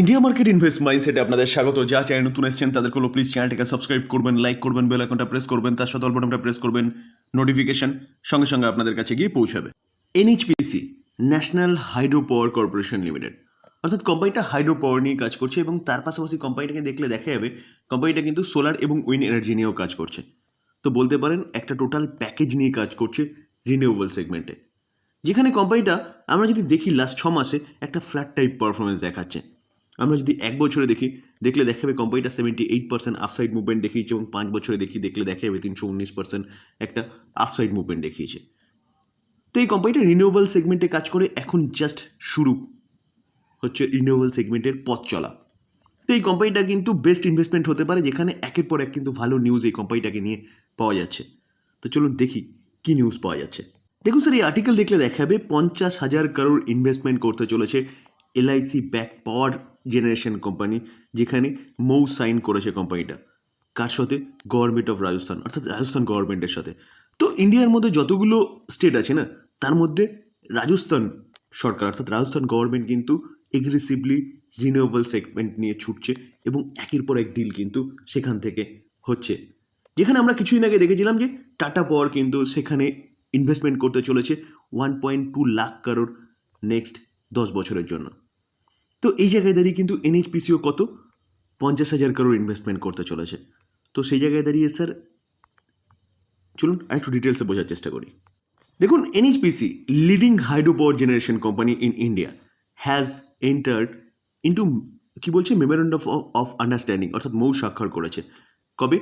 India market invest মাইন্ডসেটে আপনাদের স্বাগত। যা চ্যানেল নতুন এসেছেন, তাদেরকে হলো প্লিজ চ্যানেলটাকে সাবস্ক্রাইব করবেন লাইক করবেন বেল আইকনটা প্রেস করবেন, তার সাথে বাটনটা প্রেস করবেন নোটিফিকেশন সঙ্গে সঙ্গে আপনাদের কাছে গিয়ে পৌঁছাবে। N H P C national hydro power corporation limited অর্থাৎ কোম্পানিটা হাইড্রো পাওয়ার নিয়ে কাজ করছে এবং তার পাশাপাশি কোম্পানিটাকে দেখলে দেখা যাবে কোম্পানিটা কিন্তু সোলার এবং উইন্ড এনার্জি নিয়েও কাজ করছে। তো বলতে পারেন, একটা টোটাল প্যাকেজ নিয়ে কাজ করছে রিনিউয়েবল সেগমেন্টে যেখানে কোম্পানিটা আমরা যদি দেখি লাস্ট ছ মাসে একটা ফ্ল্যাট টাইপ পারফরমেন্স দেখাচ্ছে। আমরা যদি এক বছরে দেখি, দেখলে দেখা যাবে কোম্পানিটা seventy eight percent upside movement দেখিয়েছে এবং পাঁচ বছরে দেখি, দেখলে দেখা যাবে তিনশো উনিশ পার্সেন্ট একটা আফসাইড মুভমেন্ট দেখিয়েছে। তো এই কোম্পানিটা রিনিউয়েবল সেগমেন্টে কাজ করে, এখন জাস্ট শুরু হচ্ছে রিনিউয়েবল সেগমেন্টের পথ চলা। তো এই কোম্পানিটা কিন্তু বেস্ট ইনভেস্টমেন্ট হতে পারে, যেখানে একের পর এক কিন্তু ভালো নিউজ এই কোম্পানিটাকে নিয়ে পাওয়া যাচ্ছে। তো চলুন দেখি কি নিউজ পাওয়া যাচ্ছে। দেখুন স্যার এই আর্টিকেল দেখলে দেখাবে পঞ্চাশ হাজার কারোর ইনভেস্টমেন্ট করতে চলেছে L I C back power generation company যেখানে মৌ সাইন করেছে কোম্পানিটা কার সাথে? গভর্নমেন্ট অফ রাজস্থান অর্থাৎ রাজস্থান গভর্নমেন্টের সাথে। তো ইন্ডিয়ার মধ্যে যতগুলো স্টেট আছে না, তার মধ্যে রাজস্থান সরকার, অর্থাৎ রাজস্থান গভর্নমেন্ট কিন্তু এগ্রেসিভলি রিনিউয়েবল সেগমেন্ট নিয়ে ছুটছে এবং একের পর এক ডিল কিন্তু সেখান থেকে হচ্ছে। যেখানে আমরা কিছুদিন আগে দেখেছিলাম যে টাটা পাওয়ার কিন্তু সেখানে ইনভেস্টমেন্ট করতে চলেছে ওয়ান পয়েন্ট টু লাখ কারোর নেক্সট দশ বছরের জন্য। তো এই জায়গায় দাঁড়িয়ে কিন্তু এনএইচপিসিও কত? পঞ্চাশ হাজার কারোর ইনভেস্টমেন্ট করতে চলেছে। তো সেই জায়গায় দাঁড়িয়ে স্যার চলুন আরেকটু ডিটেলসে বোঝার চেষ্টা করি। দেখুন NHPC leading hydro power generation company in India has entered into কি বলছে? মেমোরেন্ডাম অফ আন্ডারস্ট্যান্ডিং অর্থাৎ মৌ স্বাক্ষর করেছে। কবে?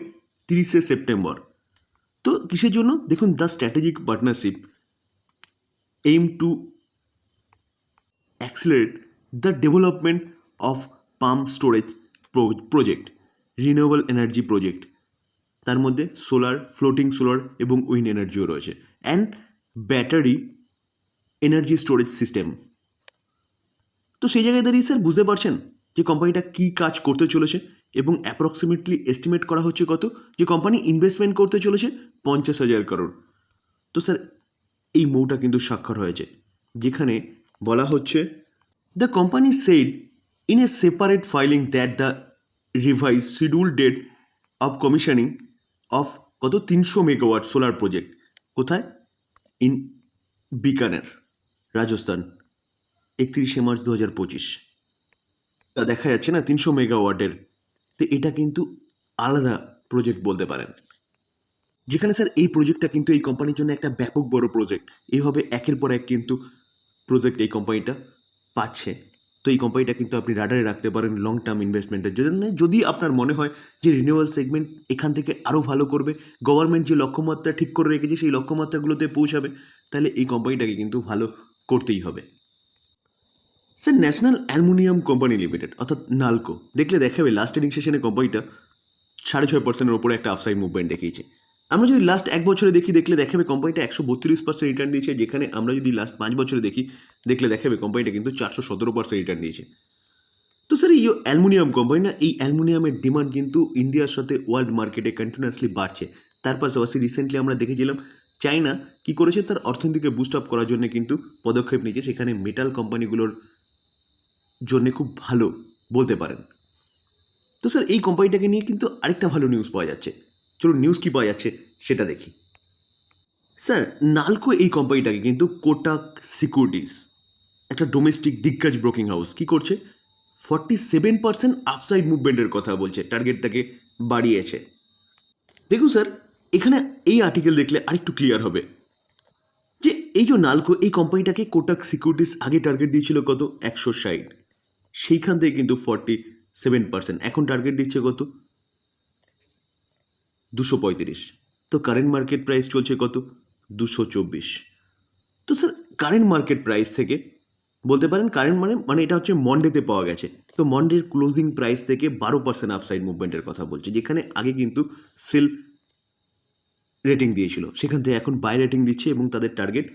তিরিশে সেপ্টেম্বর। তো কিসের জন্য? দেখুন the strategic partnership aim to accelerate development of palm storage pro- project renewable energy project. তার মধ্যে সোলার, ফ্লোটিং সোলার এবং উইন্ড এনার্জিও রয়েছে। And battery energy storage system. তো সেই জায়গায় দাঁড়িয়ে স্যার বুঝতে পারছেন যে কোম্পানিটা কী কাজ করতে চলেছে এবং অ্যাপ্রক্সিমেটলি এস্টিমেট করা হচ্ছে কত? যে কোম্পানি ইনভেস্টমেন্ট করতে চলেছে পঞ্চাশ হাজার করোড়। তো স্যার, এই মৌটা কিন্তু স্বাক্ষর হয়েছে। যেখানে বলা হচ্ছে the company said in a separate filing that the revise schedule date of commissioning of কত? তিনশো মেগাওয়াট সোলার প্রজেক্ট কোথায়? ইন বিকানের রাজস্থান একত্রিশে মার্চ দু হাজার পঁচিশ। তা দেখা যাচ্ছে না তিনশো মেগাওয়াটের তো এটা কিন্তু আলাদা প্রজেক্ট বলতে পারেন। যেখানে স্যার এই প্রজেক্টটা কিন্তু এই কোম্পানির জন্য একটা ব্যাপক বড় প্রজেক্ট এইভাবে একের পর এক কিন্তু প্রজেক্ট এই কোম্পানিটা পাচ্ছে। তো এই কোম্পানিটা কিন্তু আপনি রাডারে রাখতে পারেন লং টার্ম ইনভেস্টমেন্টের জন্য যদি আপনার মনে হয় যে রিনিউয়াল সেগমেন্ট এখান থেকে আরও ভালো করবে গভর্নমেন্ট যে লক্ষ্যমাত্রা ঠিক করে রেখেছে, সেই লক্ষ্যমাত্রাগুলোতে পৌঁছাবে, তাহলে এই কোম্পানিটাকে কিন্তু ভালো করতেই হবে। Sir national aluminium company limited অর্থাৎ নালকো দেখলে দেখাবে লাস্ট ট্রেডিং সেশনে কোম্পানিটা সাড়ে ছয় পার্সেন্টের ওপরে একটা আফসাইড মুভমেন্ট দেখিয়েছে। আমরা যদি লাস্ট এক বছরে দেখি, দেখলে দেখাবে কোম্পানিটা একশো বত্রিশ পার্সেন্ট রিটার্ন দিয়েছে, যেখানে আমরা যদি লাস্ট পাঁচ বছরে দেখি, দেখলে দেখাবে কোম্পানিটা কিন্তু চারশো সতেরো পার্সেন্ট রিটার্ন দিয়েছে। তো স্যার এই অ্যালুমিনিয়াম কোম্পানি না, এই অ্যালুমিনিয়ামের ডিমান্ড কিন্তু ইন্ডিয়ার সাথে ওয়ার্ল্ড মার্কেটে কন্টিনিউয়াসলি বাড়ছে। তার পাশাপাশি রিসেন্টলি আমরা দেখেছিলাম চায়না কি করেছে, তার অর্থনীতিকে বুস্ট আপ করার জন্য কিন্তু পদক্ষেপ নিয়েছে। সেখানে মেটাল কোম্পানিগুলোর জন্য খুব ভালো বলতে পারেন। তো স্যার এই কোম্পানিটাকে নিয়ে কিন্তু আরেকটা ভালো নিউজ পাওয়া যাচ্ছে। চলুন নিউজ কী পাওয়া যাচ্ছে সেটা দেখি। স্যার, নালকো এই কোম্পানিটাকে কিন্তু কোটাক সিকিউরিটিস একটা ডোমেস্টিক দিগ্গজ ব্রোকিং হাউস কি করছে? ফর্টি সেভেন পার্সেন্ট আফসাইড মুভমেন্টের কথা বলছে টার্গেটটাকে বাড়িয়েছে। দেখুন স্যার, এখানে এই আর্টিকেল দেখলে আরেকটু ক্লিয়ার হবে। যে এই যে নালকো এই কোম্পানিটাকে কোটাক সিকিউরিটিস আগে টার্গেট দিয়েছিল কত? একশো ষাট। সেইখান থেকে কিন্তু ফর্টি সেভেন পার্সেন্ট এখন টার্গেট দিচ্ছে কত? দুশো পঁয়ত্রিশ। তো কারেন্ট মার্কেট প্রাইস চলছে কত? দুশো চব্বিশ। তো স্যার কারেন্ট মার্কেট প্রাইস থেকে বলতে পারেন কারেন্ট মানে মানে এটা হচ্ছে মন্ডেতে পাওয়া গেছে। তো মন্ডের ক্লোজিং প্রাইস থেকে বারো পার্সেন্ট আফসাইড মুভমেন্টের কথা বলছে, যেখানে আগে কিন্তু সেল রেটিং দিয়েছিল। সেখান থেকে এখন বাই রেটিং দিচ্ছে এবং তাদের টার্গেট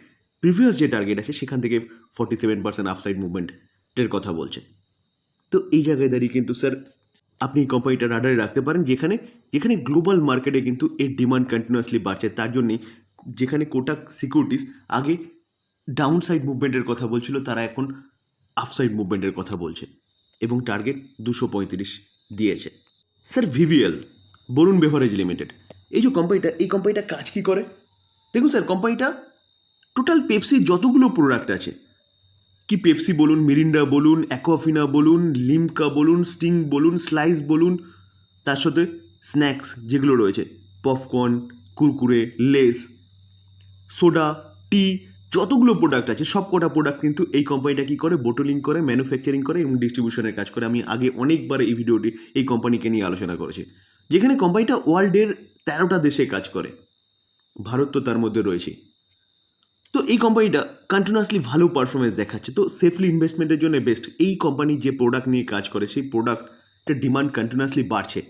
প্রিভিয়াস যে টার্গেট আছে, সেখান থেকে ফর্টি সেভেন পার্সেন্ট আফসাইড মুভমেন্টের কথা বলছে। তো এই জায়গায় দাঁড়িয়ে কিন্তু স্যার আপনি এই কোম্পানিটা রাডারে রাখতে পারেন, যেখানে যেখানে গ্লোবাল মার্কেটে কিন্তু এর ডিমান্ড কন্টিনিউয়াসলি বাড়ছে। তার জন্যেই যেখানে কোটাক সিকিউরিটিস আগে ডাউন সাইড মুভমেন্টের কথা বলছিল, তারা এখন আফসাইড মুভমেন্টের কথা বলছে এবং টার্গেট দুশো পঁয়ত্রিশ দিয়েছে। Sir VVL Varun beverage limited এই যে কোম্পানিটা এই কোম্পানিটা কাজ কী করে? দেখুন স্যার কোম্পানিটা টোটাল পেপসির যতগুলো প্রোডাক্ট আছে কি পেপসি বলুন মিরিন্ডা বলুন অ্যাকোয়াফিনা বলুন লিমকা বলুন স্টিং বলুন স্লাইস বলুন, তার সাথে স্ন্যাক্স যেগুলো রয়েছে পপকর্ন কুরকুরে লেস সোডা টি যতগুলো প্রোডাক্ট আছে সব কটা প্রোডাক্ট কিন্তু এই কোম্পানিটা কী করে? বোটলিং করে ম্যানুফ্যাকচারিং করে এবং ডিস্ট্রিবিউশনের কাজ করে। আমি আগে অনেকবার এই ভিডিওটি এই কোম্পানিকে নিয়ে আলোচনা করেছি। যেখানে কোম্পানিটা ওয়ার্ল্ডের তেরোটা দেশে কাজ করে। ভারত তো তার মধ্যে রয়েছে। তো এই কোম্পানিটা কন্টিনিউয়াসলি ভালো পারফরমেন্স দেখাচ্ছে। তো সেফলি ইনভেস্টমেন্টের জন্য বেস্ট এই কোম্পানি যে প্রোডাক্ট নিয়ে কাজ করে, সেই প্রোডাক্টের ডিমান্ড কন্টিনিউয়াসলি বাড়ছে।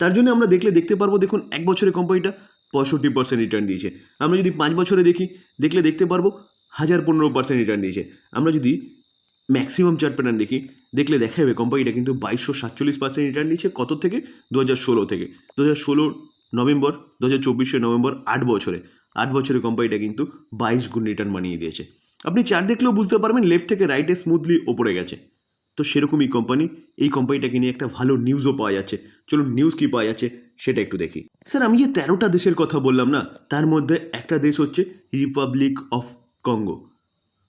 তার জন্য আমরা দেখলে দেখতে পারব, দেখুন, এক বছরে কোম্পানিটা পঁয়ষট্টি পার্সেন্ট রিটার্ন দিয়েছে। আমরা যদি পাঁচ বছরে দেখি, দেখলে দেখতে পারব, হাজার পনেরো পার্সেন্ট রিটার্ন দিয়েছে। আমরা যদি ম্যাক্সিমাম চার্ট প্যাটার্ন দেখি, দেখলে দেখা যাবে কোম্পানিটা কিন্তু বাইশশো সাতচল্লিশ পার্সেন্ট রিটার্ন দিয়েছে। কত থেকে? দু হাজার ষোলো থেকে। দু হাজার ষোলো নভেম্বর, দু হাজার চব্বিশে নভেম্বর, আট বছরে। আট বছরে কোম্পানিটা কিন্তু বাইশ গুণ রিটার্ন বানিয়ে দিয়েছে। আপনি চার দেখলেও বুঝতে পারবেন লেফট থেকে রাইটে স্মুথলি ওপরে গেছে। তো সেরকমই কোম্পানি এই কোম্পানিটাকে নিয়ে একটা ভালো নিউজও পাওয়া যাচ্ছে। চলুন নিউজ কি পাওয়া যাচ্ছে সেটা একটু দেখি। স্যার আমি যে তেরোটা দেশের কথা বললাম না, তার মধ্যে একটা দেশ হচ্ছে রিপাবলিক অফ কঙ্গো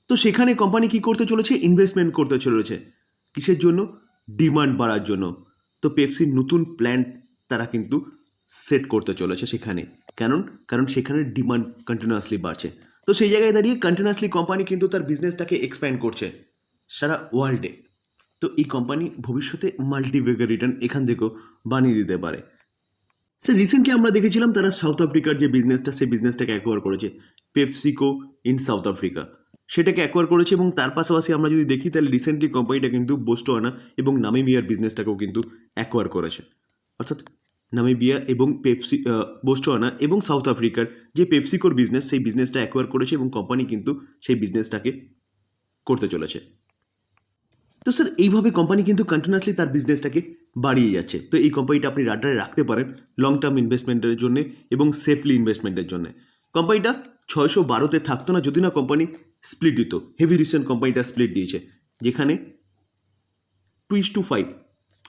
তো সেখানে কোম্পানি কি করতে চলেছে? ইনভেস্টমেন্ট করতে চলেছে। কিসের জন্য? ডিমান্ড বাড়ার জন্য। তো পেপসির নতুন প্ল্যান তারা কিন্তু সেট করতে চলেছে সেখানে। কারণ কারণ সেখানে ডিমান্ড কন্টিনিউয়াসলি বাড়ছে। তো সেই জায়গায় দাঁড়িয়ে কন্টিনিউয়াসলি কোম্পানি কিন্তু তার বিজনেসটাকে এক্সপ্যান্ড করছে সারা ওয়ার্ল্ডে তো এই কোম্পানি ভবিষ্যতে মাল্টিবেগার রিটার্ন এখান থেকেও বানিয়ে দিতে পারে। স্যার রিসেন্টলি আমরা দেখেছিলাম তারা সাউথ আফ্রিকার যে বিজনেসটা সেই বিজনেসটাকে অ্যাকোয়ার করেছে। পেপসিকো ইন সাউথ আফ্রিকা সেটাকে অ্যাকোয়ার করেছে এবং তার পাশাপাশি আমরা যদি দেখি, তাহলে রিসেন্টলি কোম্পানিটা কিন্তু বোস্টোয়ানা এবং নামিবিয়ার বিজনেসটাকেও কিন্তু অ্যাকোয়ার করেছে। অর্থাৎ নামিবিয়া এবং পেপসি বোস্টোয়ানা এবং সাউথ আফ্রিকার যে পেপসিকোর বিজনেস সেই বিজনেসটা অ্যাকোয়ার করেছে এবং কোম্পানি কিন্তু সেই বিজনেসটাকে করতে চলেছে। তো স্যার এইভাবে কোম্পানি কিন্তু কন্টিনিউয়াসলি তার বিজনেসটাকে বাড়িয়ে যাচ্ছে। তো এই কোম্পানিটা আপনি রাডারে রাখতে পারেন লং টার্ম ইনভেস্টমেন্টের জন্য এবং সেফলি ইনভেস্টমেন্টের জন্য। কোম্পানিটা ছয়শো বারোতে থাকতো না যদি না কোম্পানি স্প্লিট দিত। হেভি রিসেন্ট কোম্পানিটা স্প্লিট দিয়েছে। যেখানে টু ইস টু ফাইভ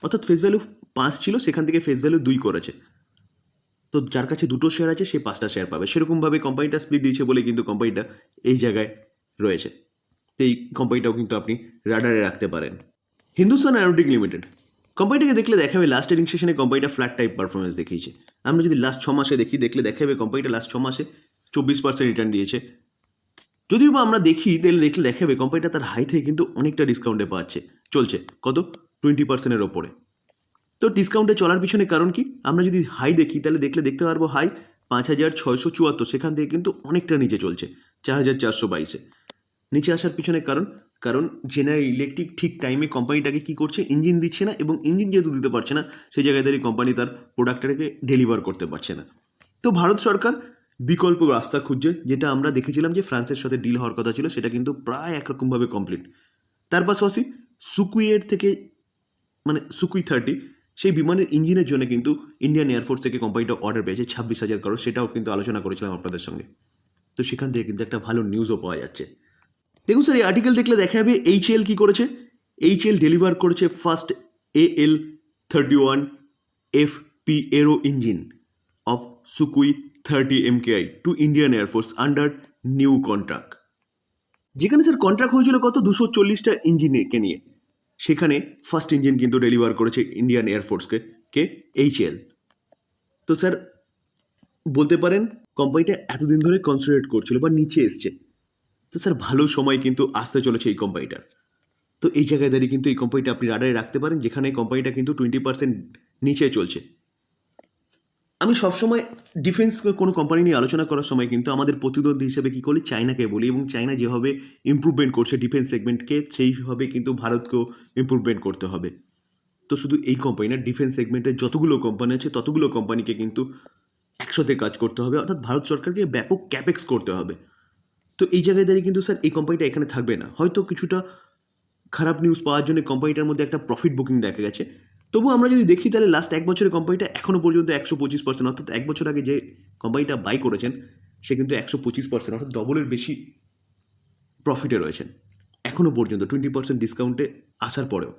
অর্থাৎ ফেস ভ্যালু পাঁচ ছিল, সেখান থেকে ফেস ভ্যালু দুই করেছে। তো যার কাছে দুটো শেয়ার আছে, সে পাঁচটা শেয়ার পাবে। সেরকমভাবে কোম্পানিটা স্প্লিট দিয়েছে বলে কিন্তু কোম্পানিটা এই জায়গায় রয়েছে। তো এই কোম্পানিটাও কিন্তু আপনি রাডারে রাখতে পারেন। হিন্দুস্তান অ্যারোটিক লিমিটেড কোম্পানিটাকে দেখলে দেখা যাবে লাস্ট ট্রেডিং সেশনে কোম্পানিটা ফ্ল্যাট টাইপ পারফরমেন্স দেখিয়েছে। আমরা যদি লাস্ট ছ মাসে দেখি, দেখলে দেখা যাবে কোম্পানিটা লাস্ট ছ মাসে চব্বিশ পার্সেন্ট রিটার্ন দিয়েছে। যদিও বা আমরা দেখি, তাহলে দেখলে দেখা যাবে কোম্পানিটা তার হাই থেকে কিন্তু অনেকটা ডিসকাউন্টে পাচ্ছে, চলছে। কত? টোয়েন্টি পার্সেন্টের ওপরে। তো ডিসকাউন্টে চলার পিছনে কারণ কি? আমরা যদি হাই দেখি, তাহলে দেখলে দেখতে পারব হাই পাঁচ হাজার ছয়শো চুয়াত্তর। সেখান থেকে কিন্তু অনেকটা নিচে চলছে, চার হাজার চারশো বাইশে। নিচে আসার পিছনে কারণ কারণ জেনারেল ইলেকট্রিক ঠিক টাইমে কোম্পানিটাকে কী করছে? ইঞ্জিন দিচ্ছে না এবং ইঞ্জিন যেহেতু দিতে পারছে না, সেই জায়গায় দাঁড়িয়ে কোম্পানি তার প্রোডাক্টটাকে ডেলিভার করতে পারছে না। তো ভারত সরকার বিকল্প রাস্তা খুঁজছে, যেটা আমরা দেখেছিলাম যে ফ্রান্সের সাথে ডিল হওয়ার কথা ছিল, সেটা কিন্তু প্রায় একরকমভাবে কমপ্লিট তার পাশাপাশি সুকুইয়ের থেকে মানে সুকুই থার্টি সেই বিমানের ইঞ্জিনের জন্য কিন্তু ইন্ডিয়ান এয়ারফোর্স থেকে কোম্পানিটা অর্ডার পেয়েছে ছাব্বিশ হাজার করোড় সেটাও কিন্তু আলোচনা করেছিলাম আপনাদের সঙ্গে। তো সেখান থেকে কিন্তু একটা ভালো নিউজও পাওয়া যাচ্ছে। দেখুন স্যার এই আর্টিকেল দেখলে দেখা যাবে এইচ এল কী করেছে? এইচ এল ডেলিভার করেছে first A L thirty one F P aero engine of Sukhoi thirty M K I to Indian Air Force under new contract যেখানে স্যার কন্ট্রাক্ট হয়েছিল কত? দুশো চল্লিশটা ইঞ্জিনকে নিয়ে। সেখানে ফার্স্ট ইঞ্জিন কিন্তু ডেলিভার করেছে ইন্ডিয়ান এয়ারফোর্সকে কে এইচ এল তো স্যার বলতে পারেন কোম্পানিটা এতদিন ধরে কনসেন্ট্রেট করছিল বা নিচে এসছে। তো স্যার ভালো সময় কিন্তু আসতে চলেছে এই কোম্পানিটার তো এই জায়গায় দাঁড়িয়ে কিন্তু এই কোম্পানিটা আপনি রাডারে রাখতে পারেন, যেখানে কোম্পানিটা কিন্তু টোয়েন্টি পার্সেন্ট নিচে চলছে। আমি সবসময় ডিফেন্স কোনো কোম্পানি নিয়ে আলোচনা করার সময় কিন্তু আমাদের প্রতিদ্বন্দ্বী হিসেবে কী করি? চায়নাকে বলি এবং চায়না যেভাবে ইমপ্রুভমেন্ট করছে ডিফেন্স সেগমেন্টকে সেইভাবে কিন্তু ভারতকেও ইমপ্রুভমেন্ট করতে হবে। তো শুধু এই কোম্পানি না ডিফেন্স সেগমেন্টে যতগুলো কোম্পানি আছে, ততগুলো কোম্পানিকে কিন্তু একসাথে কাজ করতে হবে। অর্থাৎ ভারত সরকারকে ব্যাপক ক্যাপেক্স করতে হবে। তো এই জায়গায় দাঁড়িয়ে কিন্তু স্যার এই কোম্পানিটা এখানে থাকবে না। হয়তো কিছুটা খারাপ নিউজ পাওয়ার জন্য কোম্পানিটার মধ্যে একটা প্রফিট বুকিং দেখা গেছে। তবু আমরা যদি দেখি তাহলে লাস্ট এক বছরের কোম্পানিটা এখনও পর্যন্ত একশো পঁচিশ পার্সেন্ট অর্থাৎ এক বছর আগে যে কোম্পানিটা বাই করেছেন, সে কিন্তু একশো পঁচিশ পার্সেন্ট অর্থাৎ ডবলের বেশি প্রফিটে রয়েছেন। এখনও পর্যন্ত টোয়েন্টি পার্সেন্ট ডিসকাউন্টে আসার পরেও।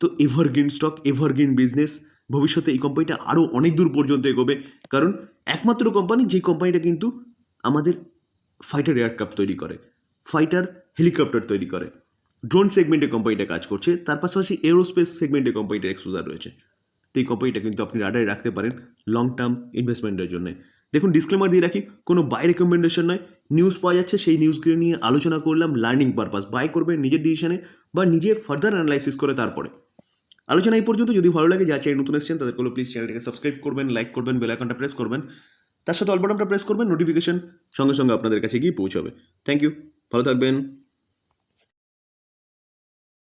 তো এভারগ্রিন স্টক এভারগ্রিন বিজনেস ভবিষ্যতে এই কোম্পানিটা আরও অনেক দূর পর্যন্ত এগোবে। কারণ একমাত্র কোম্পানি যে কোম্পানিটা কিন্তু আমাদের ফাইটার এয়ারক্রাফট তৈরি করে ফাইটার হেলিকপ্টার তৈরি করে। ড্রোন সেগমেন্টে কোম্পানিটা কাজ করছে, তার পাশাপাশি এরোস্পেস সেগমেন্টে কোম্পানিটার এক্সপোজার রয়েছে। তো এই কোম্পানিটা কিন্তু আপনি রাডারে রাখতে পারেন লং টার্ম ইনভেস্টমেন্টের জন্য। দেখুন ডিসক্লেমার দিয়ে রাখি, কোনো বাই রেকমেন্ডেশন নয়। নিউজ পাওয়া যাচ্ছে, সেই নিউজগুলো নিয়ে আলোচনা করলাম লার্নিং পারপাস বাই করবেন নিজের ডিসিশনে বা নিজে ফার্দার অ্যানালাইসিস করে তারপরে। আলোচনা এই পর্যন্ত। যদি ভালো লাগে যা চাই নতুন এসেছেন তাদেরগুলো প্লিজ চ্যানেলটিকে সাবস্ক্রাইব করবেন লাইক করবেন বেল আইকনটা প্রেস করবেন। তার সাথে অল্পটামটা প্রেস করবেন নোটিফিকেশন সঙ্গে সঙ্গে আপনাদের কাছে গিয়ে পৌঁছাবে। থ্যাংক ইউ ভালো থাকবেন।